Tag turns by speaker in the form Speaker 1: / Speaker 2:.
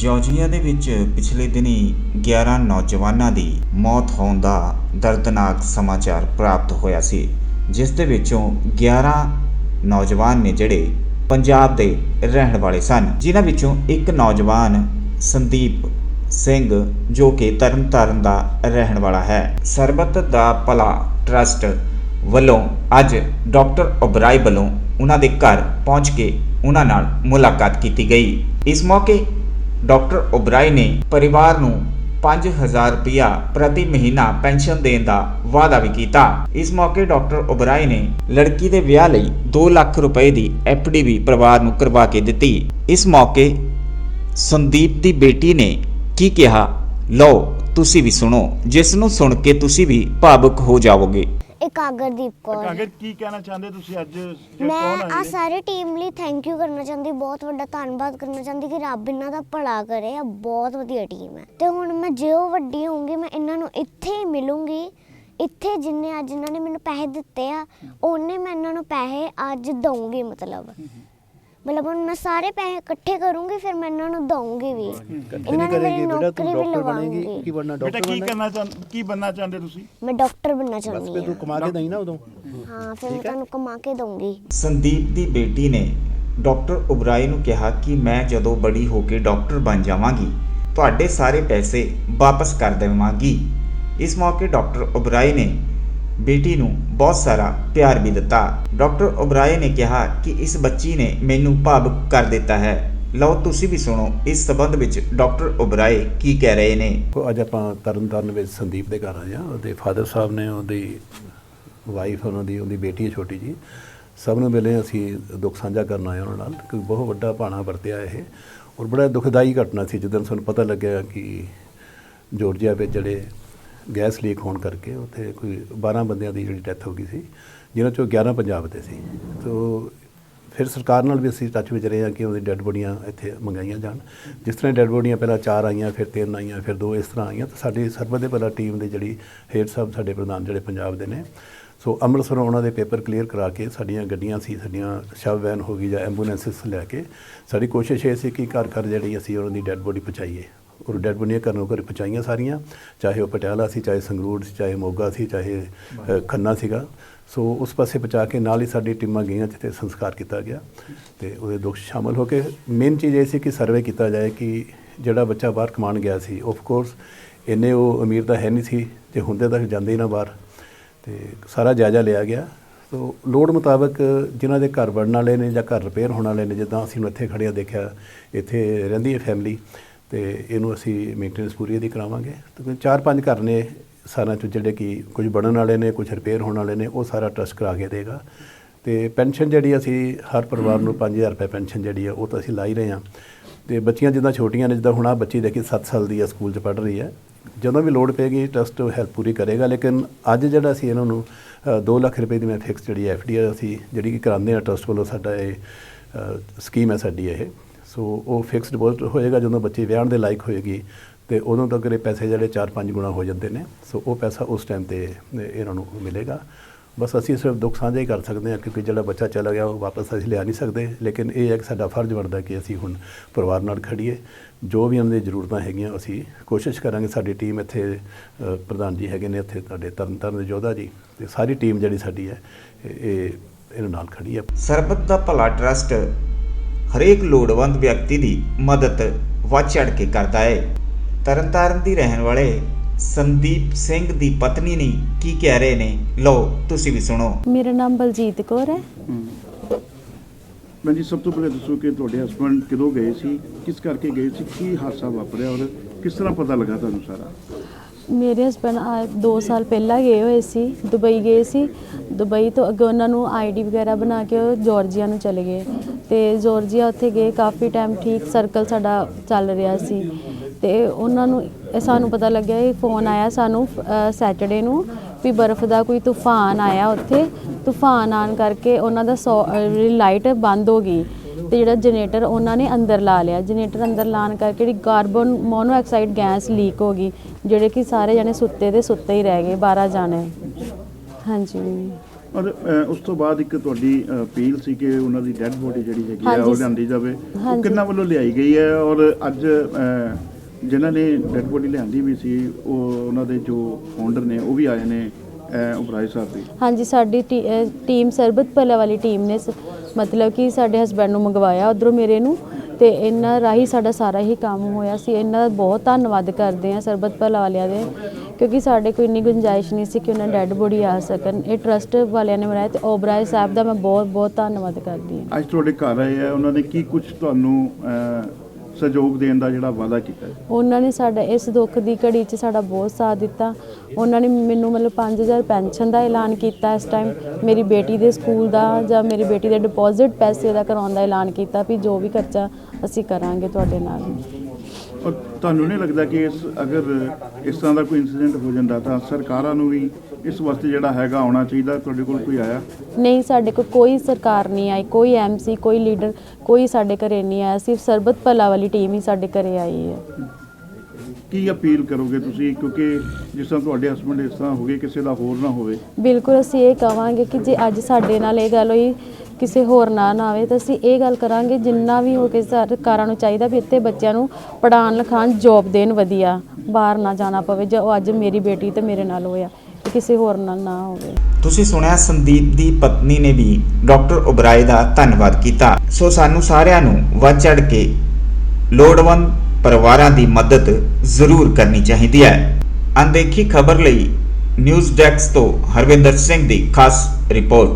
Speaker 1: Georgia ਦੇ ਵਿੱਚ ਪਿਛਲੇ ਦਿਨੀ 11 ਨੌਜਵਾਨਾਂ ਦੀ ਮੌਤ ਹੋਣ ਦਾ ਦਰਦਨਾਕ ਸਮਾਚਾਰ ਪ੍ਰਾਪਤ ਹੋਇਆ ਸੀ, ਜਿਸ ਦੇ ਵਿੱਚੋਂ 11 ਨੌਜਵਾਨ ਨੇ ਜਿਹੜੇ ਪੰਜਾਬ ਦੇ ਰਹਿਣ ਵਾਲੇ ਸਨ। ਜਿਨ੍ਹਾਂ ਵਿੱਚੋਂ ਇੱਕ ਨੌਜਵਾਨ ਸੰਦੀਪ ਸਿੰਘ ਜੋ ਕਿ ਤਰਨਤਾਰਨ ਦਾ ਰਹਿਣ ਵਾਲਾ ਹੈ। ਸਰਬੱਤ ਦਾ ਭਲਾ ਟਰਸਟ ਵੱਲੋਂ ਅੱਜ ਡਾਕਟਰ ਓਬਰਾਈ ਵੱਲੋਂ ਉਹਨਾਂ ਦੇ ਘਰ ਪਹੁੰਚ ਕੇ ਉਹਨਾਂ ਨਾਲ ਮੁਲਾਕਾਤ ਕੀਤੀ ਗਈ। ਇਸ ਮੌਕੇ ਡਾਕਟਰ ਓਬਰਾਏ ਨੇ ਪਰਿਵਾਰ ਨੂੰ 5000 ਰੁਪਇਆ ਪ੍ਰਤੀ ਮਹੀਨਾ ਪੈਨਸ਼ਨ ਦੇਣ ਦਾ ਵਾਅਦਾ ਵੀ ਕੀਤਾ। ਇਸ ਮੌਕੇ ਡਾਕਟਰ ਓਬਰਾਏ ਨੇ ਲੜਕੀ ਦੇ ਵਿਆਹ ਲਈ 2 ਲੱਖ ਰੁਪਏ ਦੀ ਐਫਡੀ ਵੀ ਪਰਿਵਾਰ ਨੂੰ ਕਰਵਾ ਕੇ ਦਿੱਤੀ। ਇਸ ਮੌਕੇ ਸੰਦੀਪ ਦੀ ਬੇਟੀ ਨੇ ਕੀ ਕਿਹਾ? ਲਓ, ਤੁਸੀਂ ਵੀ ਸੁਣੋ। ਜਿਸ ਨੂੰ ਸੁਣ ਕੇ ਤੁਸੀਂ ਵੀ ਭਾਵੁਕ ਹੋ ਜਾਵੋਗੇ।
Speaker 2: ਇਕਾਗਰਦੀਪ ਕੌਰ।
Speaker 3: ਕਾਂਗੇ ਕੀ ਕਹਿਣਾ ਚਾਹੁੰਦੇ ਤੁਸੀਂ ਅੱਜ? ਜੇ
Speaker 2: ਮੈਂ
Speaker 3: ਕੌਣ
Speaker 2: ਆ
Speaker 3: ਆਏ?
Speaker 2: ਸਾਰੇ ਟੀਮ ਲਈ ਥੈਂਕ ਯੂ ਕਰਨਾ ਚਾਹੁੰਦੀ ਬਹੁਤ ਵੱਡਾ ਧੰਨਵਾਦ ਕਰਨਾ ਚਾਹੁੰਦੀ ਕਿ ਰੱਬ ਇਹਨਾਂ ਦਾ ਭਲਾ ਕਰੇ ਆ ਬਹੁਤ ਵਧੀਆ ਟੀਮ ਹੈ। ਤੇ ਹੁਣ ਮੈਂ ਜਿਉ ਵੱਡੀ ਹੋਊਂਗੀ ਮੈਂ ਇਹਨਾਂ ਨੂੰ ਇੱਥੇ ਹੀ ਮਿਲੂੰਗੀ ਇੱਥੇ ਜਿੰਨੇ ਅੱਜ ਇਹਨਾਂ ਨੇ ਮੈਨੂੰ ਪੈਸੇ ਦਿੱਤੇ ਆ ਉਹਨੇ ਮੈਂ ਇਹਨਾਂ ਨੂੰ ਪੈਸੇ ਅੱਜ ਦਊਂਗੀ ਮਤਲਬ। ਮਤਲਬ ਹੁਣ ਮੈਂ ਸਾਰੇ ਪੈਸੇ ਇਕੱਠੇ ਕਰੂੰਗੀ ਫਿਰ ਮੈਂ ਇਹਨਾਂ ਨੂੰ ਦਊਂਗੀ ਵੀ। ਇਹਨਾਂ ਨੇ ਮੇਰੀ ਨੌਕਰੀ ਵੀ ਲਵਾਉਂਗੀ।
Speaker 4: ਕੀ ਬਣਨਾ
Speaker 3: ਬੇਟਾ
Speaker 4: ਡਾਕਟਰ
Speaker 3: ਕੀ
Speaker 4: ਬਣਨਾ?
Speaker 3: ਕਰਨਾ ਚਾਹੁੰਦੇ ਕੀ ਬੰਨਾ ਚਾਹੁੰਦੇ ਤੁਸੀਂ?
Speaker 2: ਮੈਂ ਡਾਕਟਰ ਬਣਨਾ
Speaker 4: ਬਸ
Speaker 2: ਚਾਹੁੰਦੀ
Speaker 4: ਫਿਰ ਤੂੰ
Speaker 2: ਹਾਂ।
Speaker 4: ਕਮਾ ਕੇ ਦਈ ਨਾ ਉਦੋਂ।
Speaker 2: ਹਾਂ ਫਿਰ ਮੈਂ ਤੁਹਾਨੂੰ ਕਮਾ ਕੇ ਦਊਂਗੀ।
Speaker 1: ਸੰਦੀਪ ਦੀ ਬੇਟੀ ਨੇ ਡਾਕਟਰ ਉਬਰਾਏ ਨੂੰ ਕਿਹਾ ਕਿ ਮੈਂ ਜਦੋਂ ਬੜੀ ਹੋ ਕੇ ਡਾਕਟਰ ਬਣ ਜਾਵਾਂਗੀ ਤੁਹਾਡੇ ਸਾਰੇ ਪੈਸੇ ਵਾਪਸ ਕਰ ਦੇਵਾਂਗੀ। ਇਸ ਮੌਕੇ ਡਾਕਟਰ ਉਬਰਾਏ ਨੇ ਬੇਟੀ ਨੂੰ ਬਹੁਤ ਸਾਰਾ ਪਿਆਰ ਵੀ ਦਿੱਤਾ। ਡਾਕਟਰ ਓਬਰਾਏ ਨੇ ਕਿਹਾ ਕਿ ਇਸ ਬੱਚੀ ਨੇ ਮੈਨੂੰ ਭਾਵੁਕ ਕਰ ਦਿੱਤਾ ਹੈ। ਲਓ ਤੁਸੀਂ ਵੀ ਸੁਣੋ ਇਸ ਸਬੰਧ ਵਿੱਚ ਡਾਕਟਰ ਓਬਰਾਏ ਕੀ ਕਹਿ ਰਹੇ ਨੇ।
Speaker 4: ਉਹ ਅੱਜ ਆਪਾਂ ਤਰਨਤਾਰਨ ਵਿੱਚ ਸੰਦੀਪ ਦੇ ਘਰ ਆਏ ਆ ਉਹਦੇ ਫਾਦਰ ਸਾਹਿਬ ਨੇ ਉਹਦੀ ਵਾਈਫ ਉਹਨਾਂ ਦੀ, ਉਹਦੀ ਬੇਟੀ ਹੈ ਛੋਟੀ ਜੀ ਸਭ ਨੂੰ ਮਿਲੇ ਅਸੀਂ ਦੁੱਖ ਸਾਂਝਾ ਕਰਨ ਆਏ ਉਹਨਾਂ ਨਾਲ। ਕਿਉਂਕਿ ਬਹੁਤ ਵੱਡਾ ਭਾਣਾ ਵਰਤਿਆ ਇਹ। ਔਰ ਬੜਾ ਦੁਖਦਾਈ ਘਟਨਾ ਸੀ। ਜਦੋਂ ਸਾਨੂੰ ਪਤਾ ਲੱਗਿਆ ਕਿ ਜੋਰਜੀਆ ਵਿੱਚ ਜਿਹੜੇ ਗੈਸ ਲੀਕ ਹੋਣ ਕਰਕੇ ਉੱਥੇ ਕੋਈ 12 ਬੰਦਿਆਂ ਦੀ ਜਿਹੜੀ ਡੈਥ ਹੋ ਗਈ ਸੀ, ਜਿਨ੍ਹਾਂ ਚੋਂ 11 ਪੰਜਾਬ ਦੇ ਸੀ। ਤੋ ਫਿਰ ਸਰਕਾਰ ਨਾਲ ਵੀ ਅਸੀਂ ਟੱਚ ਵਿੱਚ ਰਹੇ ਹਾਂ ਕਿ ਉਹਦੀ ਡੈੱਡ ਬੋਡੀਆਂ ਇੱਥੇ ਮੰਗਾਈਆਂ ਜਾਣ। ਜਿਸ ਤਰ੍ਹਾਂ ਡੈੱਡ ਬੋਡੀਆਂ ਪਹਿਲਾਂ ਚਾਰ ਆਈਆਂ, ਫਿਰ ਤਿੰਨ ਆਈਆਂ, ਫਿਰ ਦੋ ਇਸ ਤਰ੍ਹਾਂ ਆਈਆਂ, ਤਾਂ ਸਾਡੀ ਸਰਬਤ ਦੇ ਭਲਾ ਟੀਮ ਦੇ ਜਿਹੜੀ ਹੇਡ ਸਾਹਿਬ ਸਾਡੇ ਪ੍ਰਧਾਨ ਜਿਹੜੇ ਪੰਜਾਬ ਦੇ ਨੇ। ਸੋ ਅੰਮ੍ਰਿਤਸਰੋਂ ਉਹਨਾਂ ਦੇ ਪੇਪਰ ਕਲੀਅਰ ਕਰਾ ਕੇ ਸਾਡੀਆਂ ਗੱਡੀਆਂ ਸੀ, ਸਾਡੀਆਂ ਸ਼ਵ ਵੈਨ ਹੋ ਗਈ ਜਾਂ ਐਂਬੂਲੈਂਸਿਸ ਲੈ ਕੇ, ਸਾਡੀ ਕੋਸ਼ਿਸ਼ ਇਹ ਸੀ ਕਿ ਘਰ ਘਰ ਜਿਹੜੀ ਅਸੀਂ ਉਹਨਾਂ ਦੀ ਡੈੱਡ ਬੋਡੀ ਪਹੁੰਚਾਈਏ। ਔਰ ਡੈੱਡ ਬੋਡੀਆਂ ਘਰੋਂ ਘਰ ਪਹੁੰਚਾਈਆਂ ਸਾਰੀਆਂ ਚਾਹੇ ਉਹ ਪਟਿਆਲਾ ਸੀ ਚਾਹੇ ਸੰਗਰੂਰ ਸੀ ਚਾਹੇ ਮੋਗਾ ਸੀ ਚਾਹੇ ਖੰਨਾ ਸੀਗਾ। ਸੋ ਉਸ ਪਾਸੇ ਪਹੁੰਚਾ ਕੇ ਨਾਲ ਹੀ ਸਾਡੀ ਟੀਮਾਂ ਗਈਆਂ ਜਿੱਥੇ ਸੰਸਕਾਰ ਕੀਤਾ ਗਿਆ। ਤੇ ਉਹਦੇ ਦੁੱਖ ਸ਼ਾਮਲ ਹੋ ਕੇ ਮੇਨ ਚੀਜ਼ ਇਹ ਸੀ ਕਿ ਸਰਵੇ ਕੀਤਾ ਜਾਏ ਕਿ ਜਿਹੜਾ ਬੱਚਾ ਬਾਹਰ ਕਮਾਉਣ ਗਿਆ ਸੀ ਆਫ ਕੋਰਸ ਇੰਨੇ ਉਹ ਅਮੀਰ ਤਾਂ ਹੈ ਨਹੀਂ ਸੀ ਜੇ ਹੁੰਦੇ ਤਾਂ ਜਾਂਦੇ ਹੀ ਨਾ ਬਾਹਰ। ਤੇ ਸਾਰਾ ਜਾਇਜ਼ਾ ਲਿਆ ਗਿਆ। ਸੋ ਲੋੜ ਮੁਤਾਬਕ ਜਿਨ੍ਹਾਂ ਦੇ ਘਰ ਬਣਨ ਵਾਲੇ ਨੇ ਜਾਂ ਘਰ ਰਿਪੇਅਰ ਹੋਣ ਵਾਲੇ ਨੇ ਜਿੱਦਾਂ ਅਸੀਂ ਇੱਥੇ ਖੜਿਆ ਦੇਖਿਆ ਇੱਥੇ ਰਹਿੰਦੀ ਹੈ ਫੈਮਿਲੀ ਤੇ ਇਹਨੂੰ ਅਸੀਂ ਮੇਨਟੇਨੈਂਸ ਪੂਰੀ ਇਹਦੀ ਕਰਾਵਾਂਗੇ। ਤੇ ਚਾਰ ਪੰਜ ਘਰ ਨੇ ਸਾਰਿਆਂ 'ਚ ਜਿਹੜੇ ਕਿ ਕੁਝ ਬਣਨ ਵਾਲੇ ਨੇ, ਕੁਝ ਰਿਪੇਅਰ ਹੋਣ ਵਾਲੇ ਨੇ, ਉਹ ਸਾਰਾ ਟਰਸਟ ਕਰਾ ਕੇ ਦੇਗਾ। ਤੇ ਪੈਨਸ਼ਨ ਜਿਹੜੀ ਅਸੀਂ ਹਰ ਪਰਿਵਾਰ ਨੂੰ 5000 ਰੁਪਏ ਪੈਨਸ਼ਨ ਜਿਹੜੀ ਆ, ਉਹ ਤਾਂ ਅਸੀਂ ਲਾਈ ਰਹੇ ਹਾਂ। ਤੇ ਬੱਚੀਆਂ ਜਿੱਦਾਂ ਛੋਟੀਆਂ ਨੇ, ਜਿੱਦਾਂ ਹੁਣ ਆ ਬੱਚੀ ਦੇਖੀ 7 ਸਾਲ ਦੀ ਆ, ਸਕੂਲ 'ਚ ਪੜ੍ਹ ਰਹੀ ਹੈ ਜਦੋਂ ਵੀ ਲੋੜ ਪੈਗੀ ਟਰਸਟ ਹੈਲਪ ਪੂਰੀ ਕਰੇਗਾ। ਲੇਕਿਨ ਅੱਜ ਜਿਹੜਾ ਅਸੀਂ ਇਹਨਾਂ ਨੂੰ 2 ਲੱਖ ਰੁਪਏ ਦੀ ਮੈਂ ਫਿਕਸ ਜਿਹੜੀ ਐਫ ਡੀ ਅਸੀਂ ਜਿਹੜੀ ਕਿ ਕਰਾਉਂਦੇ ਆ ਟਰਸਟ ਵੱਲੋਂ ਸਾਡਾ ਇਹ ਸਕੀਮ ਹੈ ਸਾਡੀ ਇਹ। ਸੋ ਉਹ ਫਿਕਸ ਡਿਪੋਜ਼ਿਟ ਹੋਏਗਾ, ਜਦੋਂ ਬੱਚੀ ਵਿਆਹਣ ਦੇ ਲਾਇਕ ਹੋਏਗੀ, ਤੇ ਉਦੋਂ ਤੱਕ ਇਹ ਪੈਸੇ ਜਿਹੜੇ 4-5 ਗੁਣਾ ਹੋ ਜਾਂਦੇ ਨੇ। ਸੋ ਉਹ ਪੈਸਾ ਉਸ ਟਾਈਮ ਤੇ ਇਹਨਾਂ ਨੂੰ ਮਿਲੇਗਾ। ਬਸ ਅਸੀਂ ਸਿਰਫ ਦੁੱਖ ਸਾਂਝਾ ਹੀ ਕਰ ਸਕਦੇ ਹਾਂ, ਕਿਉਂਕਿ ਜਿਹੜਾ ਬੱਚਾ ਚਲਾ ਗਿਆ, ਉਹ ਵਾਪਸ ਅਸੀਂ ਲਿਆ ਨਹੀਂ ਸਕਦੇ। ਲੇਕਿਨ ਇਹ ਹੈ ਕਿ ਸਾਡਾ ਫਰਜ਼ ਬਣਦਾ ਕਿ ਅਸੀਂ ਹੁਣ ਪਰਿਵਾਰ ਨਾਲ ਖੜੀਏ ਜੋ ਵੀ ਉਹਨਾਂ ਦੀ ਜ਼ਰੂਰਤਾਂ ਹੈਗੀਆਂ, ਅਸੀਂ ਕੋਸ਼ਿਸ਼ ਕਰਾਂਗੇ। ਸਾਡੀ ਟੀਮ ਇੱਥੇ ਪ੍ਰਧਾਨ ਜੀ ਹੈਗੇ ਨੇ ਇੱਥੇ, ਤੁਹਾਡੇ ਤਰਨਤਾਰਨ ਦੇ ਯੋਧਾ ਜੀ, ਤੇ ਸਾਰੀ ਟੀਮ ਜਿਹੜੀ ਸਾਡੀ ਹੈ, ਇਹ ਇਹਨਾਂ ਨਾਲ ਖੜੀ ਹੈ
Speaker 1: ਸਰਬੱਤ ਦਾ ਭਲਾ ਟਰਸਟ ਹਰੇਕ ਲੋੜਵੰਦ ਵਿਅਕਤੀ ਦੀ ਮਦਦ ਵੱਧ ਚੜ ਕੇ ਕਰਦਾ ਹੈ ਤਰਨਤਾਰਨ ਦੀ ਰਹਿਣ ਵਾਲੇ ਸੰਦੀਪ ਸਿੰਘ ਦੀ ਪਤਨੀ ਨੇ ਕੀ ਕਹਿ ਰਹੇ ਨੇ? ਲਓ ਤੁਸੀਂ ਵੀ ਸੁਣੋ।
Speaker 5: ਮੇਰਾ ਨਾਮ ਬਲਜੀਤ ਕੌਰ ਹੈ।
Speaker 3: ਮੈਂ ਜੀ ਸਭ ਤੋਂ ਪਹਿਲੇ ਦੱਸੋ ਕਿ ਤੁਹਾਡੇ ਹਸਬੰਡ ਕਦੋਂ ਗਏ ਸੀ? ਕਿਸ ਕਰਕੇ ਗਏ ਸੀ? ਕੀ ਹਾਦਸਾ ਵਾਪਰਿਆ ਔਰ ਕਿਸ ਤਰ੍ਹਾਂ ਪਤਾ ਲੱਗਾ ਤੁਹਾਨੂੰ ਸਾਰਾ?
Speaker 5: ਮੇਰੇ ਹਸਬੰਡ 2 ਸਾਲ ਪਹਿਲਾਂ ਗਏ ਹੋਏ ਸੀ ਦੁਬਈ ਗਏ ਸੀ। ਦੁਬਈ ਤੋਂ ਅੱਗੇ ਉਹਨਾਂ ਨੂੰ ਆਈਡੀ ਵਗੈਰਾ ਬਣਾ ਕੇ ਉਹ ਜਾਰਜੀਆ ਨੂੰ ਚਲੇ ਗਏ। ਤੇ ਜ਼ੋਰਜੀਆ ਉੱਥੇ ਗਏ, ਕਾਫੀ ਟਾਈਮ ਠੀਕ ਸਰਕਲ ਸਾਡਾ ਚੱਲ ਰਿਹਾ ਸੀ। ਤੇ ਉਹਨਾਂ ਨੂੰ ਸਾਨੂੰ ਪਤਾ ਲੱਗਿਆ, ਇਹ ਫੋਨ ਆਇਆ ਸਾਨੂੰ ਸੈਟਰਡੇ ਨੂੰ ਵੀ ਬਰਫ਼ ਦਾ ਕੋਈ ਤੂਫਾਨ ਆਇਆ ਉੱਥੇ। ਤੂਫਾਨ ਆਣ ਕਰਕੇ ਉਹਨਾਂ ਦਾ ਲਾਈਟ ਬੰਦ ਹੋ ਗਈ ਤੇ ਜਿਹੜਾ ਜਨਰੇਟਰ ਉਹਨਾਂ ਨੇ ਅੰਦਰ ਲਾ ਲਿਆ। ਜਨਰੇਟਰ ਅੰਦਰ ਲਾਣ ਕਰਕੇ ਜਿਹੜੀ ਕਾਰਬਨ ਮੋਨੋਆਕਸਾਈਡ ਗੈਸ ਲੀਕ ਹੋ ਗਈ, ਜਿਹੜੇ ਕਿ ਸਾਰੇ ਜਣੇ ਸੁੱਤੇ ਦੇ ਸੁੱਤੇ ਹੀ ਰਹਿ ਗਏ 12 ਜਾਣੇ। ਹਾਂਜੀ।
Speaker 3: ਔਰ ਅ, ਉਸ ਤੋਂ ਬਾਅਦ ਇੱਕ ਤੁਹਾਡੀ ਅਪੀਲ ਸੀ ਕਿ ਉਹਨਾਂ ਦੀ ਡੈੱਡ ਬੋਡੀ ਜਿਹੜੀ ਹੈਗੀ ਆ
Speaker 5: ਹਾਂਜੀ।
Speaker 3: ਉਹ ਲਿਆਂਦੀ ਜਾਵੇ। ਉਹ
Speaker 5: ਹਾਂਜੀ।
Speaker 3: ਕਿੰਨਾ ਵੱਲੋਂ ਲਿਆਈ ਗਈ ਹੈ? ਔਰ ਅੱਜ ਅ, ਜਿਨ੍ਹਾਂ ਨੇ ਡੈੱਡ ਬੋਡੀ ਲਿਆਂਦੀ ਵੀ ਸੀ ਉਹ ਉਹਨਾਂ ਦੇ ਜੋ ਫਾਊਂਡਰ ਨੇ ਉਹ ਵੀ ਆਏ ਨੇ ਅ, ਸਾਹਿਬ ਵੀ
Speaker 5: ਹਾਂਜੀ ਸਾਡੀ ਟੀ- ਅਹ ਟੀਮ ਸਰਬਤ ਭਲਾ ਵਾਲੀ ਟੀਮ ਨੇ ਸ- ਮਤਲਬ ਕਿ ਸਾਡੇ ਹਸਬੰਡ ਨੂੰ ਮੰਗਵਾਇਆ ਉਧਰੋਂ ਮੇਰੇ ਨੂੰ ਤੇ ਇਹਨਾਂ ਰਾਹੀਂ ਸਾਡਾ ਸਾਰਾ ਹੀ ਕੰਮ ਹੋਇਆ ਸੀ। ਇਹਨਾਂ ਦਾ ਬਹੁਤ ਧੰਨਵਾਦ ਕਰਦੇ ਆ ਸਰਬਤ ਭਲਾ ਵਾਲਿਆਂ ਦੇ। ਕਿਉਂਕਿ ਸਾਡੇ ਕੋਈ ਇੰਨੀ ਗੁੰਜਾਇਸ਼ ਨਹੀਂ ਸੀ ਕਿ ਉਹਨਾਂ ਡੈੱਡ ਬੋਡੀ ਆ ਸਕਣ। ਇਹ ਟਰਸਟ ਵਾਲਿਆਂ ਨੇ ਬਣਾਇਆ ਤੇ ਓਬਰਾਏ ਸਾਹਿਬ ਦਾ ਮੈਂ ਬਹੁਤ ਬਹੁਤ ਧੰਨਵਾਦ ਕਰਦੀ ਹਾਂ।
Speaker 3: ਅੱਜ ਤੁਹਾਡੇ ਘਰ ਆਏ ਆ ਉਹਨਾਂ ਨੇ ਕੀ ਕੁਝ ਤੁਹਾਨੂੰ ਸਹਿਯੋਗ ਦੇਣ ਦਾ ਜਿਹੜਾ ਵਾਅਦਾ ਕੀਤਾ?
Speaker 5: ਉਹਨਾਂ ਨੇ ਸਾਡਾ ਇਸ ਦੁੱਖ ਦੀ ਘੜੀ 'ਚ ਸਾਡਾ ਬਹੁਤ ਸਾਥ ਦਿੱਤਾ। ਉਹਨਾਂ ਨੇ ਮੈਨੂੰ ਮਤਲਬ 5000 ਪੈਨਸ਼ਨ ਦਾ ਐਲਾਨ ਕੀਤਾ ਇਸ ਟਾਈਮ ਮੇਰੀ ਬੇਟੀ ਦੇ ਸਕੂਲ ਦਾ ਜਾਂ ਮੇਰੀ ਬੇਟੀ ਦੇ ਡਿਪੋਜ਼ਿਟ ਪੈਸੇ ਦਾ ਕਰਾਉਣ ਦਾ ਐਲਾਨ ਕੀਤਾ ਵੀ ਜੋ ਵੀ ਖਰਚਾ ਅਸੀਂ ਕਰਾਂਗੇ ਤੁਹਾਡੇ ਨਾਲ।
Speaker 3: ਔਰ ਤੁਹਾਨੂੰ ਨਹੀਂ ਲੱਗਦਾ ਕਿ ਇਸ ਅਗਰ ਇਸ ਤਰ੍ਹਾਂ ਦਾ ਕੋਈ ਇਨਸੀਡੈਂਟ ਹੋ ਜਾਂਦਾ ਤਾਂ ਸਰਕਾਰਾਂ ਨੂੰ ਵੀ ਇਸ ਵਾਸਤੇ ਜਿਹੜਾ ਹੈਗਾ ਆਉਣਾ ਚਾਹੀਦਾ? ਤੁਹਾਡੇ ਕੋਲ ਕੋਈ ਆਇਆ?
Speaker 5: ਨਹੀਂ, ਸਾਡੇ ਕੋਲ ਕੋਈ ਸਰਕਾਰ ਨਹੀਂ ਆਈ, ਕੋਈ ਐਮਸੀ ਕੋਈ ਲੀਡਰ ਕੋਈ ਸਾਡੇ ਘਰੇ ਨਹੀਂ ਆਇਆ। ਸਿਰਫ ਸਰਬਤ ਭਲਾ ਵਾਲੀ ਟੀਮ ਹੀ ਸਾਡੇ ਘਰੇ ਆਈ ਹੈ।
Speaker 3: ਕੀ ਅਪੀਲ ਕਰੋਗੇ ਤੁਸੀਂ? ਕਿਉਂਕਿ ਜਿਸ ਤਰ੍ਹਾਂ ਤੁਹਾਡੇ ਹਸਬੰਡ ਇਸ ਤਰ੍ਹਾਂ ਹੋ ਗਏ ਕਿਸੇ ਦਾ ਹੋਰ ਨਾ ਹੋਵੇ।
Speaker 5: ਬਿਲਕੁਲ ਅਸੀਂ ਇਹ ਕਵਾਂਗੇ ਕਿ ਜੇ ਅੱਜ ਸਾਡੇ ਨਾਲ ਇਹ ਗੱਲ ਹੋਈ ਕਿਸੇ ਹੋਰ ਨਾਲ ਨਾ ਆਵੇ ਤਾਂ ਅਸੀਂ ਇਹ ਗੱਲ ਕਰਾਂਗੇ ਜਿੰਨਾ ਵੀ ਹੋ ਕੇ ਸਰਕਾਰਾਂ ਨੂੰ ਚਾਹੀਦਾ ਵੀ ਇੱਥੇ ਬੱਚਿਆਂ ਨੂੰ ਪੜ੍ਹਾਉਣ ਲਿਖਾਉਣ ਜੋਬ ਦੇਣ ਵਧੀਆ। ਬਾਹਰ ਨਾ ਜਾਣਾ ਪਵੇ ਜੋ ਅੱਜ ਮੇਰੀ ਬੇਟੀ ਤੇ ਮੇਰੇ ਨਾਲ ਹੋਇਆ ਕਿਸੇ ਹੋਰ ਨਾਲ ਨਾ ਹੋਵੇ।
Speaker 1: ਤੁਸੀਂ ਸੁਣਿਆ ਸੰਦੀਪ ਦੀ ਪਤਨੀ ਨੇ ਵੀ ਡਾਕਟਰ ਉਬਰਾਏ ਦਾ ਧੰਨਵਾਦ ਕੀਤਾ। ਸੋ ਸਾਨੂੰ ਸਾਰਿਆਂ ਨੂੰ ਵੱਧ ਚੜ ਕੇ ਲੋੜਵੰਦ ਪਰਿਵਾਰਾਂ ਦੀ ਮਦਦ ਜ਼ਰੂਰ ਕਰਨੀ ਚਾਹੀਦੀ ਹੈ। ਅਣਦੇਖੀ ਖਬਰ ਲਈ ਨਿਊਜ਼ ਡੈਸਕ ਤੋਂ ਹਰਵਿੰਦਰ ਸਿੰਘ ਦੀ ਖਾਸ ਰਿਪੋਰਟ।